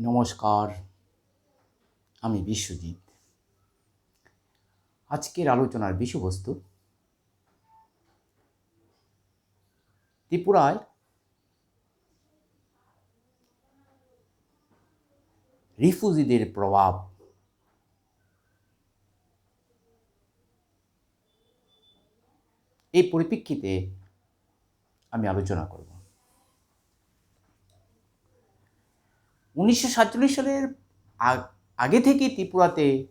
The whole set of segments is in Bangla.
নমস্কার আমি বিশ্বজিৎ। আজকের আলোচনার বিষয়বস্তু ত্রিপুরায় রিফিউজিদের প্রভাব। এই পরিপ্রেক্ষিতে আমি আলোচনা করব। উনিশশো সাতচল্লিশ সালের আগ- আগে থেকে ত্রিপুরাতে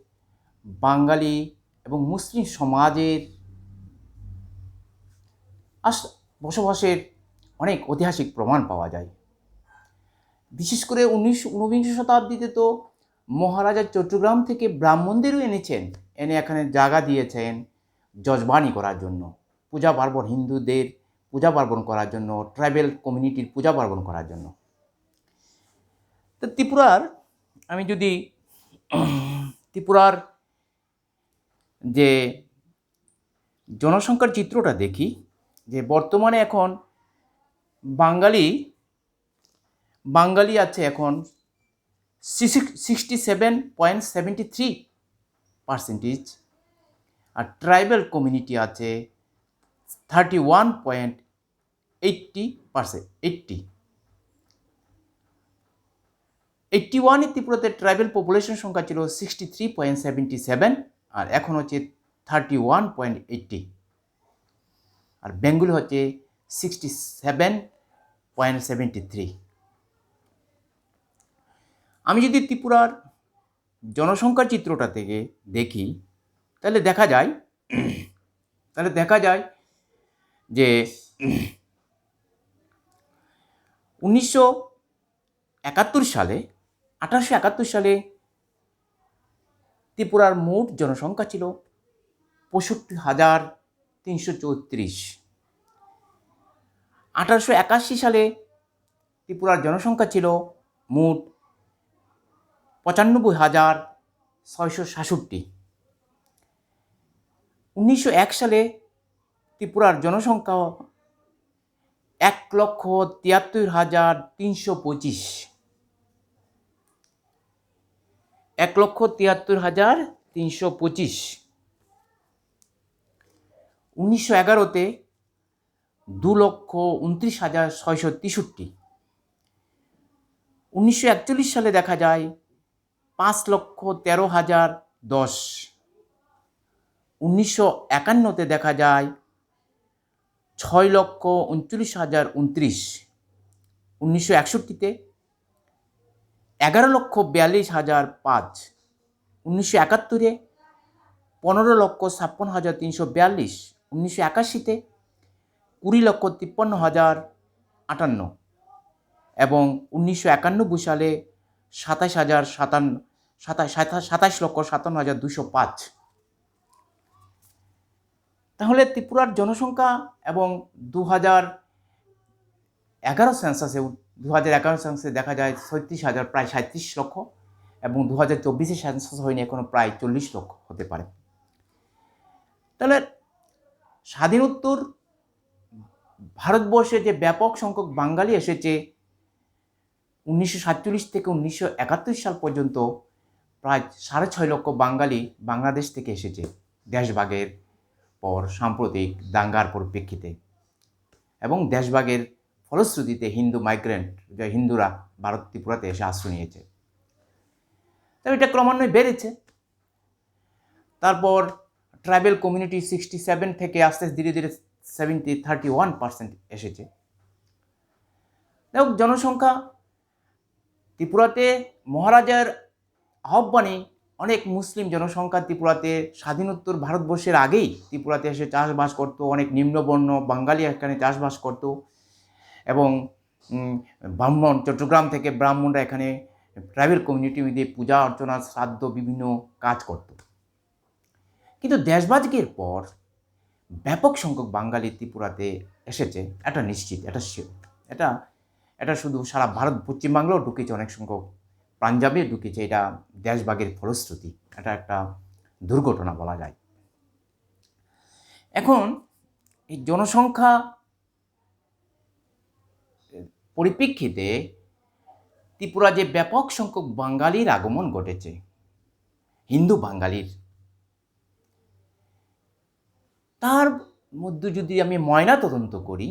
বাঙালি এবং মুসলিম সমাজের আস, বসবাসের অনেক ঐতিহাসিক প্রমাণ পাওয়া যায়। বিশেষ করে উনিশশো, ঊনবিংশ শতাব্দীতে তো মহারাজা চট্টগ্রাম থেকে ব্রাহ্মণদেরও এনেছেন। এনে এখানে জায়গা দিয়েছেন যজবানি করার জন্য, পূজা পার্বণ হিন্দুদের পূজা পার্বণ করার জন্য, ট্রাইবেল কমিউনিটির পূজা পার্বণ করার জন্য। তো ত্রিপুরার, আমি যদি ত্রিপুরার যে জনসংখ্যার চিত্রটা দেখি, যে বর্তমানে এখন বাঙালি বাঙালি আছে এখন sixty seven point seventy three percentage আর ট্রাইবেল কমিউনিটি আছে thirty one point eighty percent eighty eighty ওয়ানে ত্রিপুরাতে ট্রাইবেল পপুলেশন সংখ্যা ছিল sixty three point seventy seven আর এখন হচ্ছে থার্টি ওয়ান পয়েন্ট এইট্টি আর বেঙ্গলি হচ্ছে sixty seven point seventy three আমি যদি ত্রিপুরার জনসংখ্যার চিত্রটা থেকে দেখি, তাহলে দেখা যায়, তাহলে দেখা যায় যে উনিশশো একাত্তর সালে আঠারোশো একাত্তর সালে ত্রিপুরার মোট জনসংখ্যা ছিল পঁয়ষট্টি হাজার তিনশো চৌত্রিশ। আঠারোশো একাশি সালে ত্রিপুরার জনসংখ্যা ছিল মোট পঁচানব্বই হাজার ছয়শো সাতষট্টি। উনিশশো এক সালে ত্রিপুরার জনসংখ্যা এক লক্ষ তিয়াত্তর হাজার তিনশো পঁচিশ। এক লক্ষ তিয়াত্তর হাজার তিনশো পঁচিশ। উনিশশো এগারোতে দু লক্ষ উনত্রিশ হাজার ছয়শো তেষট্টি। উনিশশো একচল্লিশ সালে দেখা যায় পাঁচ লক্ষ তেরো হাজার দশ। উনিশশো একান্নতে দেখা যায় ছয় লক্ষ উনচল্লিশ হাজার উনত্রিশ। উনিশশো একষট্টিতে এগারো লক্ষ বিয়াল্লিশ হাজার পাঁচ। উনিশশো একাত্তরে পনেরো লক্ষ ছাপ্পান্ন হাজার তিনশো বিয়াল্লিশ। উনিশশো একাশিতে কুড়ি লক্ষ তিপ্পান্ন হাজার আটান্ন। এবং উনিশশো একানব্বই সালে সাতাশ হাজার সাতান্ন, সাতাশ সাতাশ লক্ষ সাতান্ন হাজার দুশো পাঁচ। তাহলে ত্রিপুরার জনসংখ্যা এবং দু হাজার এগারো সেন্সাসে দু হাজার এগারো সেন্সাসে দেখা যায় ছত্রিশ হাজার, প্রায় সাঁত্রিশ লক্ষ এবং দু হাজার চব্বিশে সেন্সাস হয়নি এখনও প্রায় চল্লিশ লক্ষ হতে পারে। তাহলে স্বাধীনোত্তর ভারতবর্ষে যে ব্যাপক সংখ্যক বাঙালি এসেছে, উনিশশো সাতচল্লিশ থেকে উনিশশো একাত্তর সাল পর্যন্ত প্রায় সাড়ে ছয় লক্ষ বাঙালি বাংলাদেশ থেকে এসেছে দেশভাগের পর সাম্প্রতিক দাঙ্গার পরিপ্রেক্ষিতে। এবং দেশভাগের ফলশ্রুতিতে হিন্দু মাইগ্রেন্ট যে হিন্দুরা ভারত, ত্রিপুরাতে এসে আশ্রয় নিয়েছে। তবে এটা ক্রমান্বয়ে বেড়েছে। তারপর ট্রাইবেল কমিউনিটি সিক্সটি সেভেন থেকে আস্তে আস্তে ধীরে ধীরে সেভেন্টি থার্টি ওয়ান পার্সেন্ট এসেছে। দেখো জনসংখ্যা ত্রিপুরাতে মহারাজার আহ্বানে অনেক মুসলিম জনসংখ্যা ত্রিপুরাতে স্বাধীনোত্তর ভারতবর্ষের আগেই ত্রিপুরাতে এসে চাষবাস করতো, অনেক নিম্নবর্ণ বাঙালি এখানে চাষবাস করতো। এবং ব্রাহ্মণ, চট্টগ্রাম থেকে ব্রাহ্মণরা এখানে ট্রাইবেল কমিউনিটি দিয়ে পূজা, অর্চনা, শ্রাদ্ধ, বিভিন্ন কাজ করত কিন্তু দেশবাজকের পর ব্যাপক সংখ্যক বাঙালি ত্রিপুরাতে এসেছে, এটা নিশ্চিত, এটা। এটা এটা শুধু সারা ভারত, পশ্চিমবাংলাও ঢুকেছে অনেক সংখ্যক পাঞ্জাবে ঢুকেছে, এটা দেশভাগের ফলশ্রুতি, এটা একটা দুর্ঘটনা বলা যায় এখন এই জনসংখ্যা পরিপ্রেক্ষিতে ত্রিপুরা যে ব্যাপক সংখ্যক বাঙালির আগমন ঘটেছে, হিন্দু বাঙালির, তার মধ্যে যদি আমি ময়না তদন্ত করি,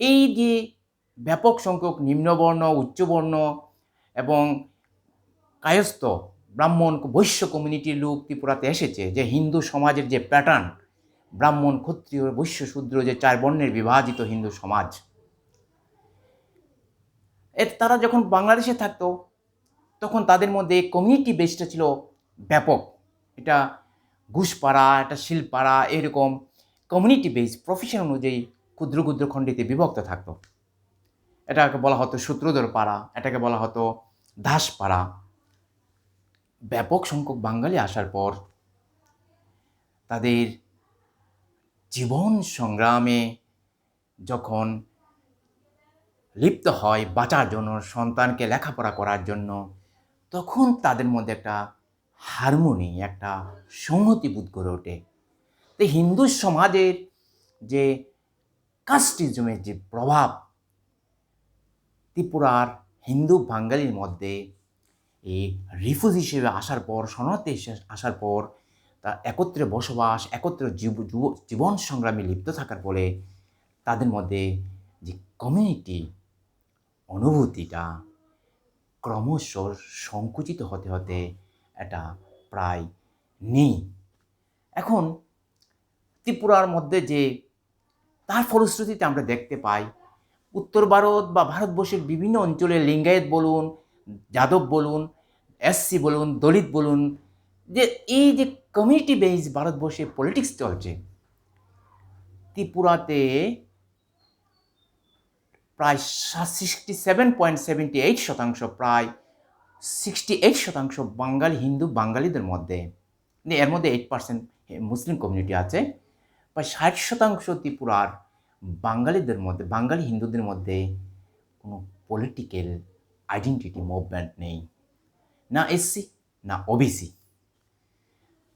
এই যে ব্যাপক সংখ্যক নিম্নবর্ণ, উচ্চবর্ণ এবং কায়স্থ ব্রাহ্মণ বৈশ্য কমিউনিটির লোক ত্রিপুরাতে এসেছে, যে হিন্দু সমাজের যে প্যাটার্ন ব্রাহ্মণ, ক্ষত্রিয়, বৈশ্য, শূদ্র যে চার বর্ণের বিভাজিত হিন্দু সমাজ এর তারা যখন বাংলাদেশে থাকতো, তখন তাদের মধ্যে কমিউনিটি বেসটা ছিল ব্যাপক। এটা ঘুষপাড়া, এটা শিলপাড়া, এরকম কমিউনিটি বেস প্রফেশন অনুযায়ী ক্ষুদ্র ক্ষুদ্র খণ্ডিতে বিভক্ত থাকতো। এটাকে বলা হতো সূত্রধর পাড়া, এটাকে বলা হতো দাসপাড়া ব্যাপক সংখ্যক বাঙালি আসার পর তাদের জীবন সংগ্রামে যখন লিপ্ত হয় বাঁচার জন্য, সন্তানকে লেখাপড়া করার জন্য, তখন তাদের মধ্যে একটা হারমোনি একটা সংহতিবোধ গড়ে ওঠে। তো হিন্দু সমাজের যে কাস্টিজমের যে প্রভাব, ত্রিপুরার হিন্দু বাঙালির মধ্যে এই রিফিউজ হিসেবে আসার পর, শরণার্থী হিসেবে আসার পর, তা একত্রে বসবাস, একত্রে জীবন সংগ্রামে লিপ্ত থাকার ফলে তাদের মধ্যে যে কমিউনিটি অনুভূতিটা ক্রমশ সংকুচিত হতে হতে এটা প্রায় নেই। এখন ত্রিপুরার মধ্যে যে তার ফলশ্রুতিতে আমরা দেখতে পাই, উত্তর ভারত বা ভারতবর্ষের বিভিন্ন অঞ্চলে লিঙ্গায়েত বলুন, যাদব বলুন এসসি বলুন, দলিত বলুন, যে এই যে কমিউনিটি বেস ভারতবর্ষে পলিটিক্স চলছে, ত্রিপুরাতে প্রায় sixty, seven point seventy eight শতাংশ, প্রায় সিক্সটি এইট শতাংশ বাঙালি, হিন্দু বাঙালিদের মধ্যে। এর মধ্যে এইট পার্সেন্ট মুসলিম কমিউনিটি আছে। প্রায় ষাট শতাংশ ত্রিপুরার বাঙালিদের মধ্যে, বাঙালি হিন্দুদের মধ্যে কোনো পলিটিক্যাল আইডেন্টিটি মুভমেন্ট নেই। না এসসি না ওবিসি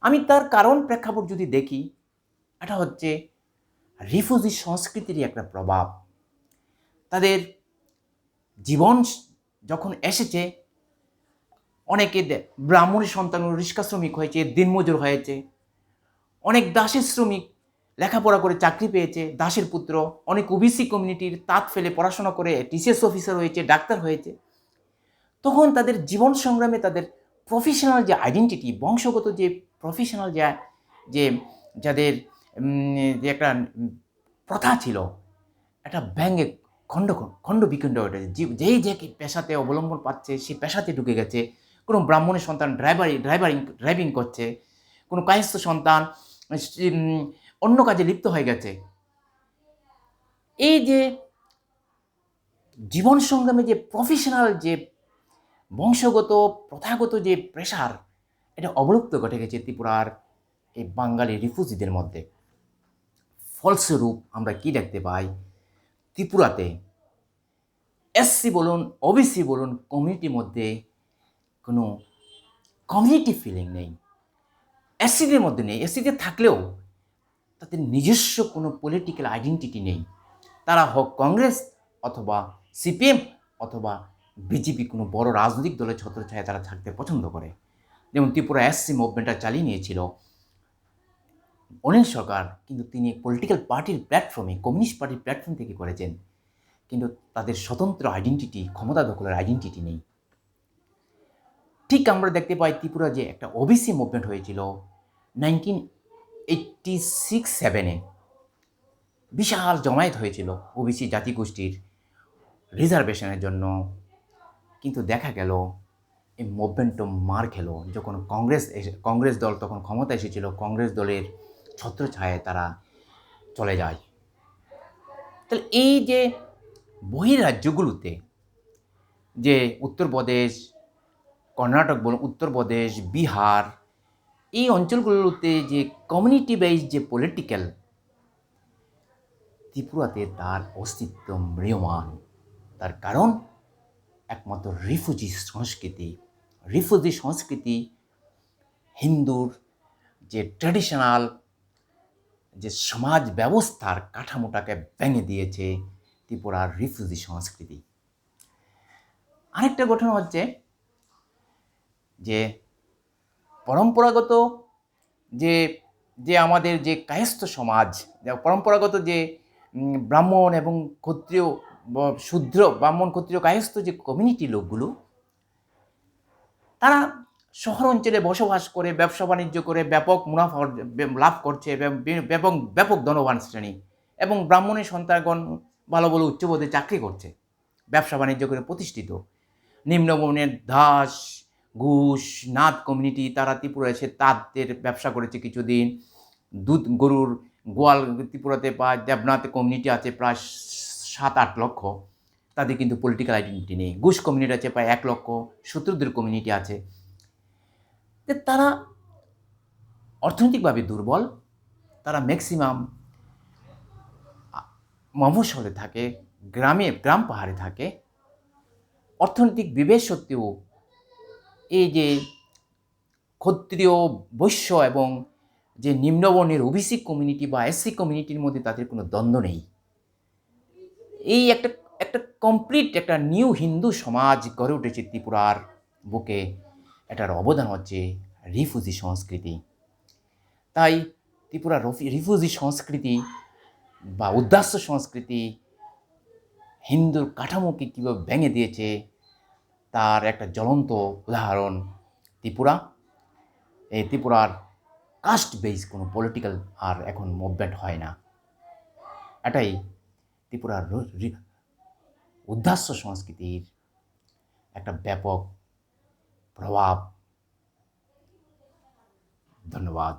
আমি তার কারণ প্রেক্ষাপট যদি দেখি, এটা হচ্ছে রিফিউজি সংস্কৃতিরই একটা প্রভাব। তাদের জীবন যখন এসেছে, অনেকে ব্রাহ্মণের সন্তান রিক্সা শ্রমিক হয়েছে, দিনমজুর হয়েছে, অনেক দাসের শ্রমিক লেখাপড়া করে চাকরি পেয়েছে, দাসের পুত্র, অনেক ওবিসি কমিউনিটির তাঁত ফেলে পড়াশোনা করে টিসিএস অফিসার হয়েছে, ডাক্তার হয়েছে। তখন তাদের জীবন সংগ্রামে তাদের প্রফেশনাল যে আইডেন্টিটি বংশগত যে প্রফেশনাল যা, যে যাদের যে একটা প্রথা ছিল, একটা ব্যঙ্গে খণ্ড খণ্ড বিখণ্ড উঠেছে যে- যেই যে কি পেশাতে অবলম্বন পাচ্ছে, সেই পেশাতে ঢুকে গেছে। কোনো ব্রাহ্মণের সন্তান ড্রাইভারি ড্রাইভারিং ড্রাইভিং করছে। কোনো কায়স্থ সন্তান অন্য কাজে লিপ্ত হয়ে গেছে। এই যে জীবন সংগ্রামে যে প্রফেশনাল যে বংশগত, প্রথাগত যে প্রেশার এটা অবলুপ্ত ঘটে গেছে ত্রিপুরার এই বাঙালি রিফিউজিদের মধ্যে। ফলস্বরূপ আমরা কি দেখতে পাই? ত্রিপুরাতে এসসি বলুন, ওবিসি বলুন কমিউনিটির মধ্যে কোনো কমিউনিটি ফিলিং নেই। এসসিদের মধ্যে নেই। এসসিদের থাকলেও তাদের নিজস্ব কোনো পলিটিক্যাল আইডেন্টিটি নেই। তারা হোক কংগ্রেস অথবা সিপিএম অথবা বিজেপি, কোনো বড় রাজনৈতিক দলের ছত্রছায়া তারা থাকতে পছন্দ করে। যেমন ত্রিপুরা এসসি মুভমেন্টটা চালিয়ে নিয়েছিল। অনিল সরকার কিন্তু তিনি পলিটিক্যাল পার্টির প্ল্যাটফর্মে কমিউনিস্ট পার্টির প্ল্যাটফর্ম থেকে করেছেন। কিন্তু তাদের স্বতন্ত্র আইডেন্টিটি ক্ষমতা দখলের আইডেন্টিটি নেই। ঠিক আমরা দেখতে পাই ত্রিপুরা যে একটা ওবিসি মুভমেন্ট হয়েছিল নাইনটিন এইটটি সিক্স সেভেনে বিশাল জমায়েত হয়েছিল ওবিসি জাতিগোষ্ঠীর রিজার্ভেশনের জন্য। কিন্তু দেখা গেল, এই মুভমেন্টও মার খেলো। যখন কংগ্রেস কংগ্রেস দল তখন ক্ষমতা এসেছিল, কংগ্রেস দলের ছত্রছায়ায় তারা চলে যায়। তাহলে এই যে বহিরাজ্যগুলোতে যে উত্তরপ্রদেশ, কর্ণাটক বলুন, উত্তরপ্রদেশ, বিহার, এই অঞ্চলগুলোতে যে কমিউনিটি বেস যে পলিটিক্যাল ত্রিপুরাতে তার অস্তিত্ব ম্রিয়মান। তার কারণ একমাত্র রিফিউজি সংস্কৃতি। রিফিউজি সংস্কৃতি হিন্দুর যে ট্র্যাডিশনাল যে সমাজ ব্যবস্থার কাঠামোটাকে ভেঙে দিয়েছে ত্রিপুরার রিফিউজি সংস্কৃতি। আরেকটা গঠন হচ্ছে যে পরম্পরাগত যে যে আমাদের যে কায়স্থ সমাজ পরম্পরাগত যে ব্রাহ্মণ এবং ক্ষত্রিয় শূদ্র, ব্রাহ্মণ ক্ষত্রিয় কায়স্থ যে কমিউনিটি লোকগুলো, তারা শহর অঞ্চলে বসবাস করে, ব্যবসা বাণিজ্য করে ব্যাপক মুনাফা লাভ করছে ব্যাপক ব্যাপক ধনবান শ্রেণি এবং ব্রাহ্মণের সন্তানগণ ভালো ভালো উচ্চপদে চাকরি করছে, ব্যবসা বাণিজ্য করে প্রতিষ্ঠিত। নিম্নবনের দাস, ঘুষ নাথ কমিউনিটি তারা ত্রিপুরা এসে তাঁতদের ব্যবসা করেছে কিছুদিন। দুধ গরুর গোয়াল ত্রিপুরাতে বা দেবনাথ কমিউনিটি আছে প্রায় সাত আট লক্ষ। তাদের কিন্তু পলিটিক্যাল আইডেন্টিটি নেই। ঘুষ কমিউনিটি আছে প্রায় এক লক্ষ। শত্রুদের কমিউনিটি আছে। যে তারা অর্থনৈতিকভাবে দুর্বল, তারা ম্যাক্সিমাম মফস্বলে থাকে, গ্রামে, গ্রাম পাহাড়ে থাকে। অর্থনৈতিক বিবেশ সত্ত্বেও এই যে ক্ষত্রিয় বৈশ্য এবং যে নিম্নবর্ণের ওবিসি কমিউনিটি বা এসসি কমিউনিটির মধ্যে তাদের কোনো দ্বন্দ্ব নেই। এই একটা একটা কমপ্লিট একটা নিউ হিন্দু সমাজ গড়ে উঠেছে ত্রিপুরার বুকে। এটার অবদান হচ্ছে রিফুজি সংস্কৃতি। তাই ত্রিপুরা রিফুজি সংস্কৃতি বা উদ্দাস্য সংস্কৃতি হিন্দুর কাঠামোকে কীভাবে ভেঙে দিয়েছে, তার একটা জ্বলন্ত উদাহরণ ত্রিপুরা। এই ত্রিপুরার কাস্ট বেস কোনো পলিটিক্যাল আর এখন মুভমেন্ট হয় না। এটাই ত্রিপুরার উদ্দাস্য সংস্কৃতির একটা ব্যাপক প্রভাব ধন্যবাদ